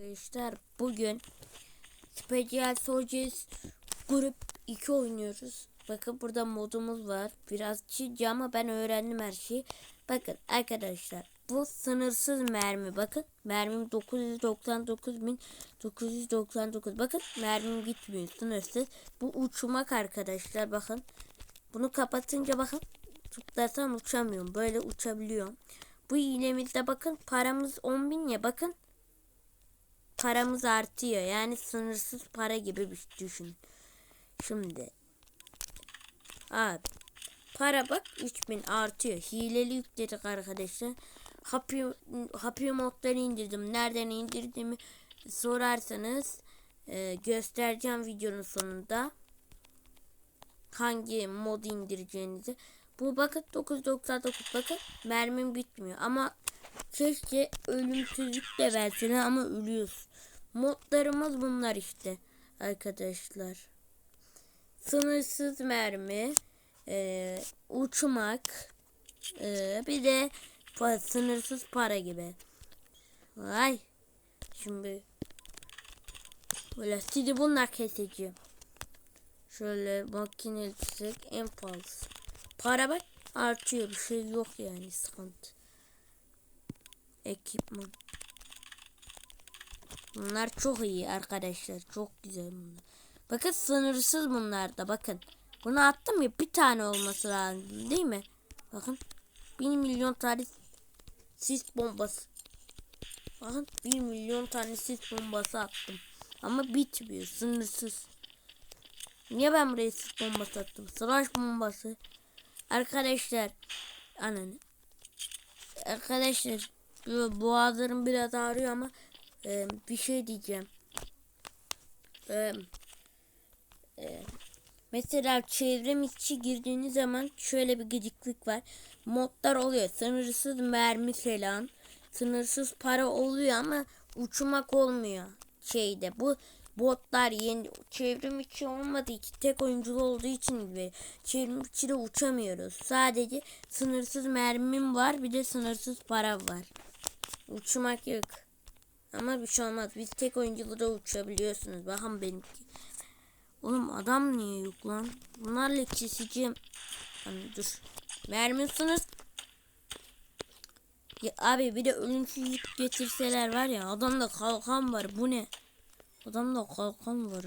Arkadaşlar bugün Special Soldiers Grup 2 oynuyoruz. Bakın burada modumuz var. Biraz çiğce ama ben öğrendim her şeyi. Bakın arkadaşlar bu sınırsız mermi. Bakın mermim 999.999. Bakın mermim gitmiyor sınırsız. Bu uçmak arkadaşlar bakın. Bunu kapatınca bakın tıklarsam uçamıyorum. Böyle uçabiliyorum. Bu iğnemizde bakın paramız 10.000 ya bakın paramız artıyor. Yani sınırsız para gibi bir düşün. Şimdi abi para bak 3000 artıyor. Hileli yükledik arkadaşlar. Happy, happy modları indirdim. Nereden indirdiğimi sorarsanız e, göstereceğim videonun sonunda. Hangi mod indireceğinizi. Bu bakın 999 bakın mermim bitmiyor ama keşke ölümsüzlük de verseler ama ölüyoruz. Modlarımız bunlar işte arkadaşlar. Sınırsız mermi, e, uçmak, e, bir de sınırsız para gibi. Ay, şimdi böyle sizi bunlar keseceğim. Şöyle makine en pahalısı. Para bak artıyor bir şey yok yani sıkıntı. Ekipman. Bunlar çok iyi arkadaşlar. Çok güzel bunlar. Bakın sınırsız bunlar da bakın. Bunu attım ya bir tane olması lazım değil mi? Bakın. Bir milyon tane sis bombası. Bakın bir milyon tane sis bombası attım. Ama bitmiyor sınırsız. Niye ben buraya sis bombası attım? Savaş bombası. Arkadaşlar. Ananı. Arkadaşlar. Boğazlarım biraz ağrıyor ama e, bir şey diyeceğim. E, e, mesela çevrim içi girdiğiniz zaman şöyle bir gıcıklık var. Modlar oluyor. Sınırsız mermi falan. Sınırsız para oluyor ama uçmak olmuyor şeyde. Bu botlar yeni çevrim içi olmadığı için tek oyunculu olduğu için gibi çevrim içi de uçamıyoruz. Sadece sınırsız mermim var bir de sınırsız para var. Uçmak yok. Ama bir şey olmaz. Biz tek oyunculu da uçabiliyorsunuz. Bakın benimki. Oğlum adam niye yok lan? Bunlarla keseceğim. Hani dur. Sınır. Ya abi bir de ölümsüzlük getirseler var ya adamda kalkan var bu ne? Adamda kalkan var.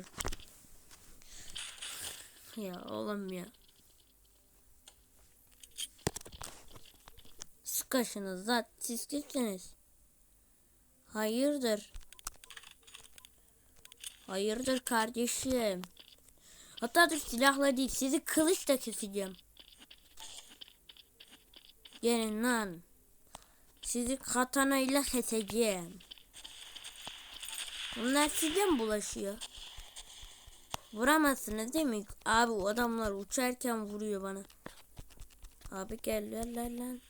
Ya oğlum ya. Sıkaşınız zaten siz kimsiniz? Hayırdır? Hayırdır kardeşim? Hatta dur silahla değil sizi kılıçla keseceğim. Gelin lan. Sizi katana ile keseceğim. Bunlar size mi bulaşıyor? Vuramazsınız değil mi? Abi o adamlar uçarken vuruyor bana. Abi gel gel gel lan.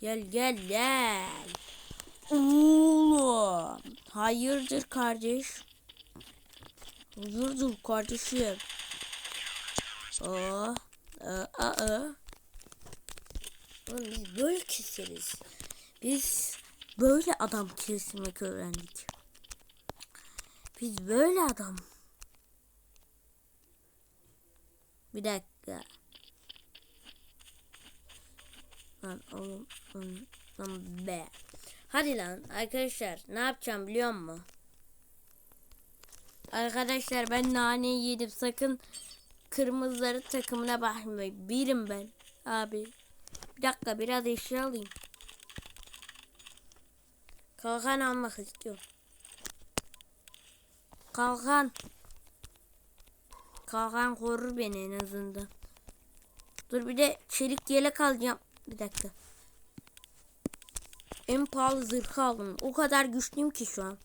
Gel gel gel. Oğlum. Hayırdır kardeş? Hayırdır kardeşim? Aa, aa, aa. Oğlum biz böyle keseriz. Biz böyle adam kesmek öğrendik. Biz böyle adam. Bir dakika. Lan oğlum. Lan, be. Hadi lan arkadaşlar ne yapacağım biliyor musun? Arkadaşlar ben naneyi yedim sakın kırmızıları takımına bakmayın. Birim ben abi. Bir dakika biraz eşya alayım. Kalkan almak istiyorum. Kalkan. Kalkan korur beni en azından. Dur bir de çelik yelek alacağım. Bir dakika. En pahalı zırhı aldım. O kadar güçlüyüm ki şu an.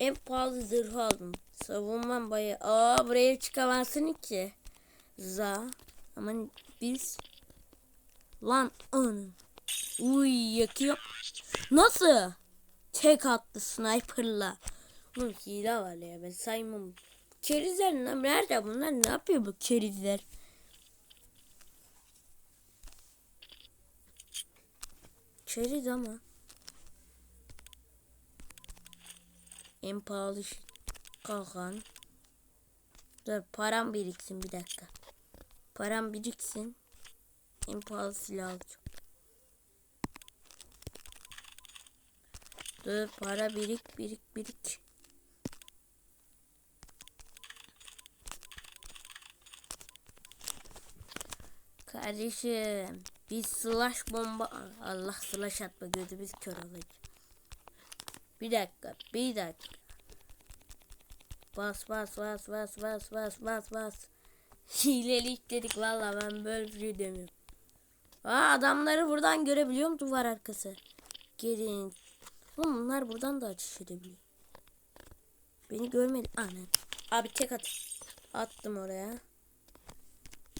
En pahalı zırhı aldım. Savunmam baya. Aa buraya çıkamazsın ki. Za. Ama biz. Lan an. Uy yakıyor. Nasıl? Tek attı sniperla. Bunun hile var ya ben saymam. Kerizler ne- nerede bunlar? Ne yapıyor bu kerizler? Keriz ama. En pahalı şey- kalkan. Dur param biriksin bir dakika. Param biriksin. En pahalı silah alacağım. Dur para birik birik birik. Kardeşim biz slash bomba Allah slash atma gözümüz kör olacak. Bir dakika bir dakika. Bas bas bas bas bas bas bas bas. Hilelik dedik valla ben böyle bir şey demiyorum. Aa adamları buradan görebiliyorum duvar arkası. Gelin. Bunlar buradan da açış edebiliyor. Beni görmedi. Anan. Abi tek at. Attım oraya.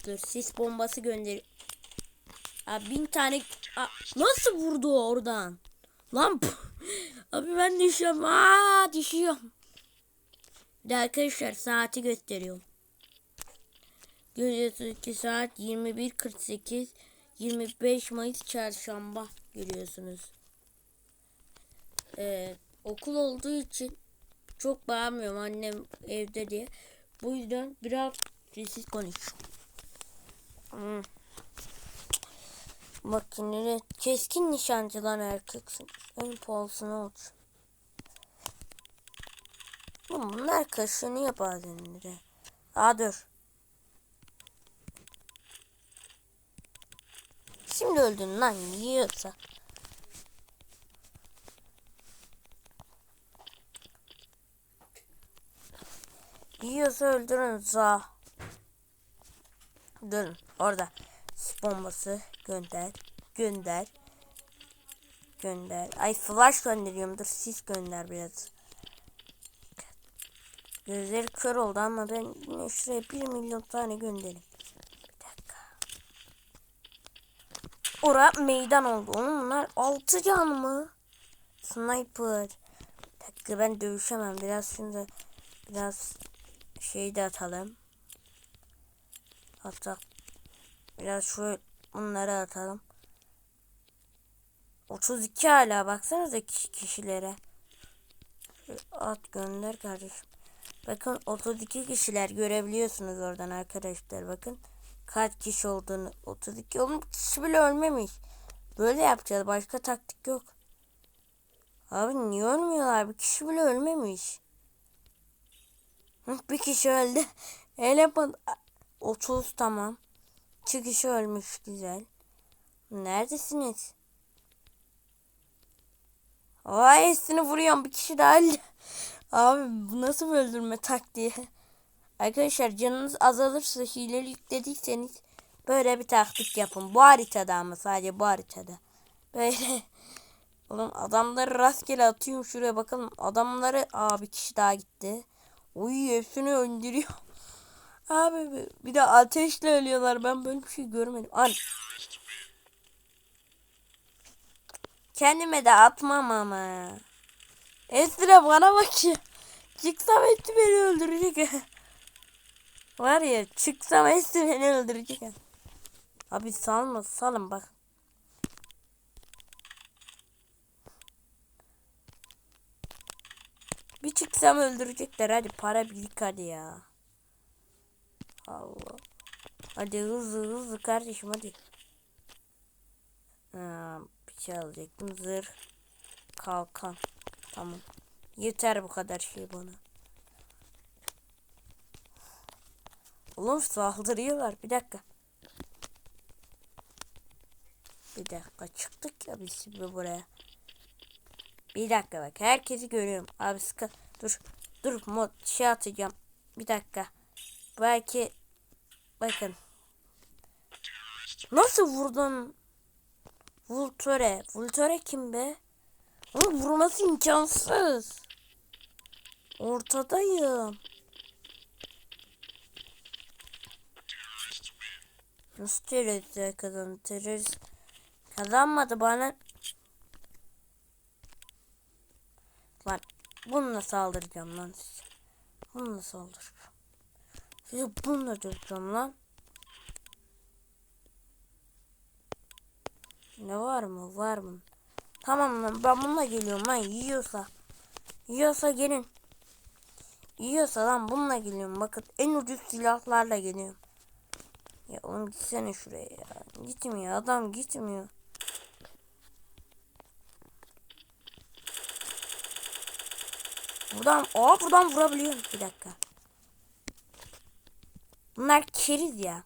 Dur sis bombası gönder. Abi bin tane. Aa, nasıl vurdu oradan? Lan. Abi ben düşüyorum. Aa düşüyorum. De arkadaşlar saati gösteriyorum. Görüyorsunuz ki saat 21.48 25 Mayıs çarşamba görüyorsunuz. Ee, okul olduğu için çok bağırmıyorum annem evde diye. Bu yüzden biraz sessiz konuşuyorum. Hmm. Makineli keskin nişancılar erkeksin. Pahalısını olsun. Oğlum bunlar kaşınıyor bazenleri. Aa dur. Şimdi öldün lan yiyorsa. Yiyorsa öldürün za. Durun orada. Bombası gönder. Gönder. Gönder. Ay flash gönderiyorum. Dur sis gönder biraz. Gözleri kör oldu ama ben yine şuraya bir milyon tane göndereyim. Bir dakika. Ora meydan oldu. Onun bunlar altı can mı? Sniper. Bir dakika ben dövüşemem. Biraz şimdi biraz şey de atalım. Hatta biraz şu bunları atalım. 32 hala baksanıza kişi, kişilere. At gönder kardeşim. Bakın 32 kişiler görebiliyorsunuz oradan arkadaşlar bakın. Kaç kişi olduğunu 32 oğlum kişi bile ölmemiş. Böyle yapacağız başka taktik yok. Abi niye ölmüyorlar bir kişi bile ölmemiş. Bir kişi öldü. Eleman 30 tamam. Kişi ölmüş güzel. Neredesiniz? Ay hepsini vuruyorum bir kişi daha öldü. Abi bu nasıl bir öldürme taktiği? Arkadaşlar canınız azalırsa hileli yüklediyseniz böyle bir taktik yapın. Bu haritada ama sadece bu haritada. Böyle Oğlum adamları rastgele atıyorum şuraya bakalım. Adamları aa bir kişi daha gitti. Uy hepsini öldürüyor. Abi bir de ateşle ölüyorlar. Ben böyle bir şey görmedim. An Kendime de atmam ama. Esra bana bak ya. Çıksam Esra beni öldürecek. Var ya çıksam Esra beni öldürecek. Abi salma salın bak. Bir çıksam öldürecekler. Hadi para birik hadi ya. Allah. Hadi hızlı hızlı kardeşim hadi. Ha, bir şey alacaktım. Zırh. Kalkan. Tamam. Yeter bu kadar şey bana. Oğlum saldırıyorlar. Bir dakika. Bir dakika çıktık ya biz şimdi buraya. Bir dakika bak herkesi görüyorum. Abi sıkı dur. Dur mod şey atacağım. Bir dakika. Belki bakın. Nasıl vurdun? Vultore. Vultore kim be? Onun vurması imkansız. Ortadayım. Nasıl terörist kazandı? Terörist kazanmadı bana. Lan bununla saldıracağım lan. Bununla saldıracağım. Size bununla döveceğim lan. Ne var mı? Var mı? Tamam lan ben bununla geliyorum lan yiyorsa. Yiyorsa gelin. Yiyorsa lan bununla geliyorum. Bakın en ucuz silahlarla geliyorum. Ya oğlum gitsene şuraya ya. Gitmiyor adam gitmiyor. Buradan, aa buradan vurabiliyorum. Bir dakika. Bunlar keriz ya.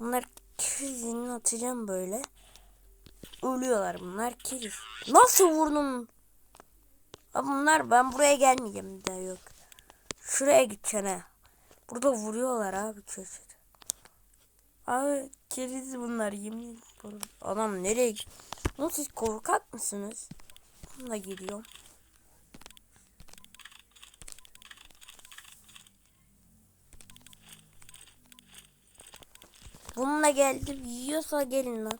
Bunlar kerizini atacağım böyle. Ölüyorlar bunlar keriz. Nasıl vurdun? Abi bunlar ben buraya gelmeyeceğim bir daha yok. Şuraya gideceksin ha. Burada vuruyorlar abi köşede. Abi keriz bunlar yemin. Adam nereye gitti? Oğlum siz korkak mısınız? Bununla geliyorum. Bununla geldim. Yiyorsa gelin lan.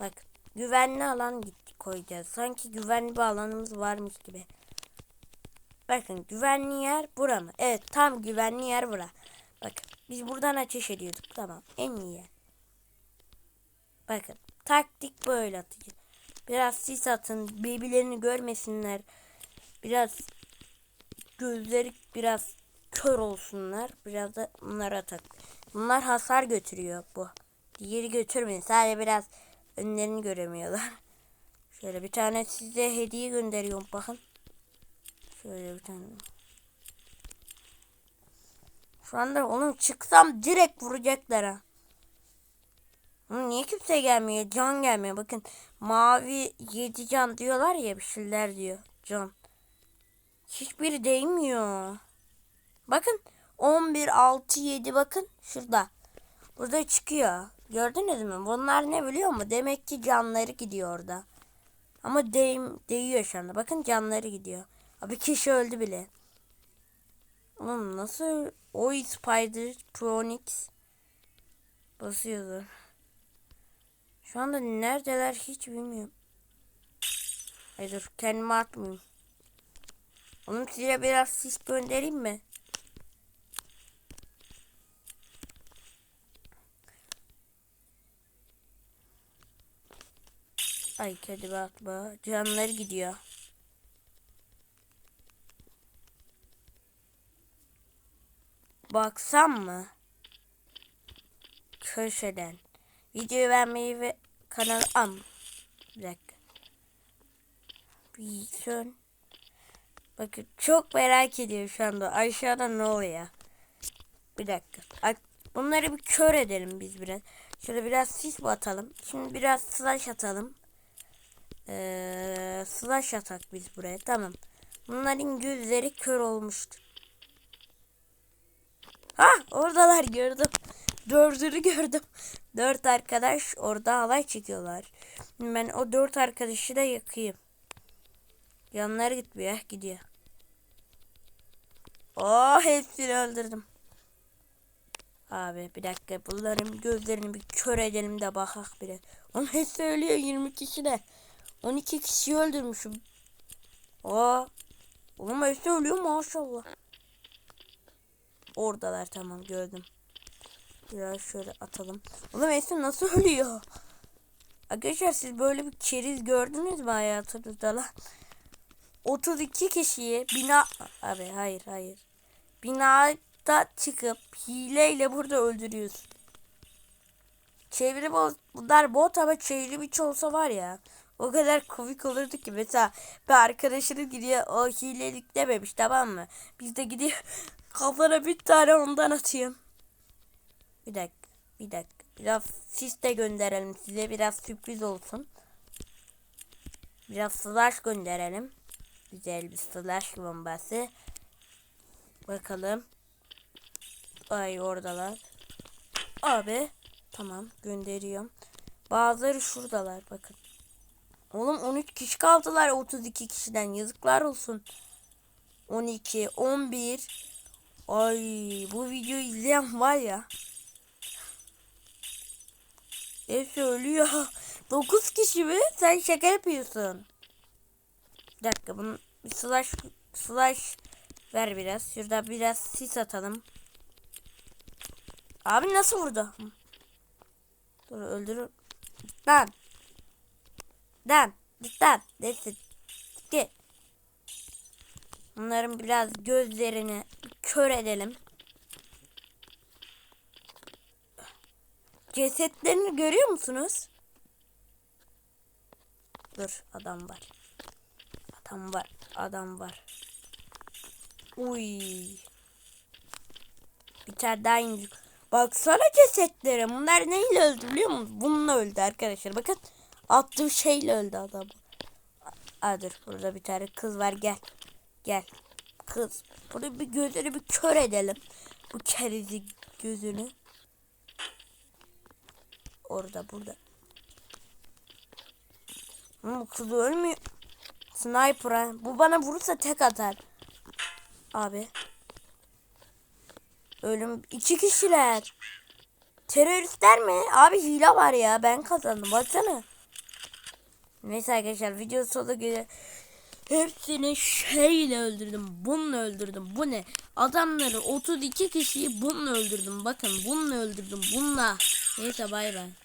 Bak güvenli alan gitti koyacağız. Sanki güvenli bir alanımız varmış gibi. Bakın güvenli yer bura? Evet tam güvenli yer bura. Bakın biz buradan ateş ediyorduk. Tamam en iyi yer. Bakın taktik böyle atacağız. Biraz sis atın. Birbirlerini görmesinler. Biraz gözleri biraz kör olsunlar. Biraz da bunlara tak. Bunlar hasar götürüyor bu. Diğeri götürmeyin. Sadece biraz önlerini göremiyorlar. Şöyle bir tane size hediye gönderiyorum bakın. Şöyle bir tane. Şu anda onun çıksam direkt vuracaklar niye kimse gelmiyor? Can gelmiyor. Bakın mavi 7 can diyorlar ya bir şeyler diyor. Can. Hiçbiri değmiyor. Bakın 11, 6, 7 bakın şurada. Burada çıkıyor. Gördünüz mü? Bunlar ne biliyor mu? Demek ki canları gidiyor orada. Ama değim, değiyor şu anda. Bakın canları gidiyor. Abi kişi öldü bile. Oğlum nasıl? Oy Spider Pronix basıyordu. Şu anda neredeler hiç bilmiyorum. Ay dur kendime atmayayım. Onun size biraz sis göndereyim mi? Ay kedi bakma. Canları gidiyor. Baksam mı? Köşeden. Videoyu beğenmeyi ve kanalı am. Bir dakika. Bir sön. Bakın çok merak ediyorum şu anda. Aşağıda ne oluyor? Bir dakika. Bunları bir kör edelim biz biraz. Şöyle biraz sis atalım. Şimdi biraz slash atalım. Ee, slash atak biz buraya. Tamam. Bunların gözleri kör olmuştu. Ha oradalar gördüm. Dördünü gördüm. Dört arkadaş orada halay çekiyorlar. Ben o dört arkadaşı da yakayım. Yanları gitmiyor. Gidiyor. Oh hepsini öldürdüm. Abi bir dakika bunların gözlerini bir kör edelim de bakak bile. Onu hepsi ölüyor 20 kişi de. 12 kişi öldürmüşüm. Aa. Oğlum hepsi ölüyor maşallah. Oradalar tamam gördüm. Biraz şöyle atalım. Oğlum Esin nasıl ölüyor? Arkadaşlar siz böyle bir keriz gördünüz mü hayatınızda lan? 32 kişiyi bina... Abi hayır hayır. Binada çıkıp hileyle burada öldürüyorsun. Çeviri bunlar bot ama çevrim içi olsa var ya. O kadar komik olurdu ki mesela bir arkadaşınız gidiyor o hilelik dememiş tamam mı? Biz de gidiyor kafana bir tane ondan atıyorum. Bir dakika bir dakika. Biraz sis de gönderelim size biraz sürpriz olsun. Biraz slash gönderelim. Güzel bir slash bombası. Bakalım. Ay oradalar. Abi. Tamam gönderiyorum. Bazıları şuradalar bakın. Oğlum 13 kişi kaldılar 32 kişiden. Yazıklar olsun. 12, 11. Ay bu videoyu izleyen var ya. Hepsi ölüyor. 9 kişi mi? Sen şaka yapıyorsun. Bir dakika bunu bir slash slash ver biraz. Şurada biraz sis atalım. Abi nasıl vurdu? Dur öldürür. Lan. Lan. Lütfen. Neyse. Gitti. Bunların biraz gözlerini kör edelim. Cesetlerini görüyor musunuz? Dur adam var. Adam var. Adam var. Uy. Bir tane daha indik. Baksana cesetlere. Bunlar neyle öldü biliyor musun? Bununla öldü arkadaşlar. Bakın attığı şeyle öldü adam. Aa burada bir tane kız var gel. Gel. Kız. Bunu bir gözünü bir kör edelim. Bu kerizi gözünü. Orada burada. Hı, Bu kız ölmüyor. Sniper ha. Bu bana vurursa tek atar. Abi. Ölüm iki kişiler. Teröristler mi? Abi hile var ya. Ben kazandım. Baksana. Neyse arkadaşlar video sonuna göre hepsini şeyle öldürdüm. Bununla öldürdüm. Bu ne? Adamları 32 kişiyi bununla öldürdüm. Bakın bununla öldürdüm. Bununla. Neyse bay bay.